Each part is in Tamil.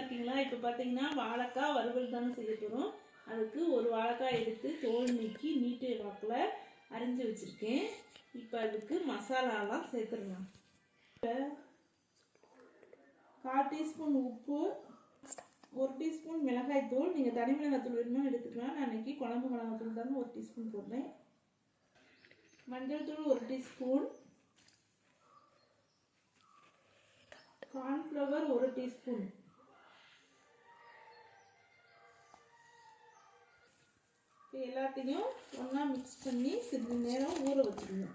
இருக்கீங்களா இப்போ பார்த்தீங்கன்னா வாழைக்காய் வறுவல் தானே செய்ய போகிறோம் அதுக்கு ஒரு வாழைக்காய் எடுத்து தோல் நீக்கி நீட்டு வாக்கில் அரிஞ்சு வச்சுருக்கேன். இப்போ அதுக்கு மசாலாலாம் சேர்த்துடலாம். இப்போ கால் டீஸ்பூன் உப்பு ஒரு டீஸ்பூன் மிளகாய் தூள். நீங்கள் தனி மிளகாய்த்தூள் வேணுமா எடுத்துக்கலாம். நான் அன்றைக்கி குழம்பு மிளகாய்த்தூள் தானே ஒரு டீஸ்பூன் போடுறேன். மஞ்சள் தூள் ஒரு டீஸ்பூன். கார்ன்ஃப்ளவர் ஒரு டீஸ்பூன். இப்போ எல்லாத்தையும் ஒன்றா மிக்ஸ் பண்ணி சிறிது நேரம் ஊற வச்சுக்கணும்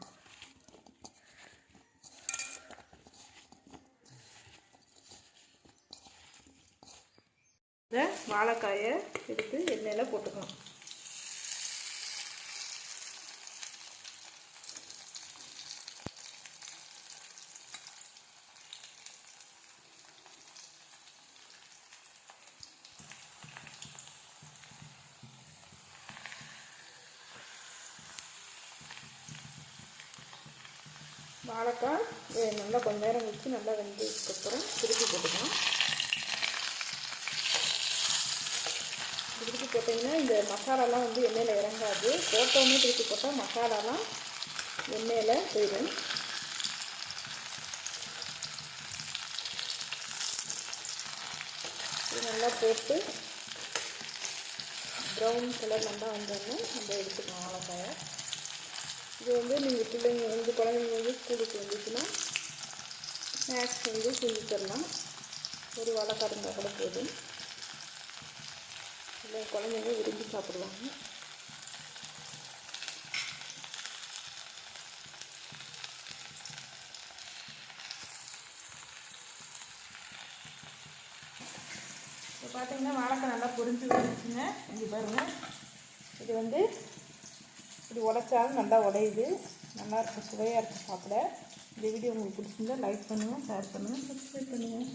இந்த வாழைக்காயை எடுத்து எண்ணெயில் போட்டுக்கலாம் வாழைக்காய் நல்லா கொஞ்ச நேரம் வச்சு நல்லா வெந்ததுக்கப்புறம் திருப்பி போட்டுக்கலாம். திருப்பி போட்டிங்கன்னா இந்த மசாலாலாம் வந்து எண்ணெயில் இறங்காது. போட்டோன்னே திருப்பி போட்டால் மசாலாலாம் எண்ணெயில் போயிடும். நல்லா போட்டு ப்ரௌன் கலர் நல்லா வந்தோடனே நம்ம எடுத்துக்கலாம் வாழைக்காயை. இது வந்து நீங்கள் பிள்ளைங்க வந்து குழந்தைங்க வந்து ஸ்கூலுக்கு வந்துச்சுன்னா ஸ்நாக்ஸ் வந்து செஞ்சு தரலாம். ஒரு வாழைக்காய் இருந்தால் கூட போதும். இல்லை குழந்தைங்க விரும்பி சாப்பிடுவாங்க. இப்போ பார்த்தீங்கன்னா வாழைக்காய் நல்லா பொறிஞ்சு வந்துச்சுங்க. இங்கே பாருங்கள் இது வந்து இப்படி உடைச்சாலும் நல்லா உடையுது. நல்லா இருக்கும் சுவையாக இருக்கும் சாப்பிட. இந்த வீடியோ உங்களுக்கு பிடிச்சிருந்தா லைக் பண்ணுங்கள் ஷேர் பண்ணுங்கள் சப்ஸ்கிரைப் பண்ணுங்கள்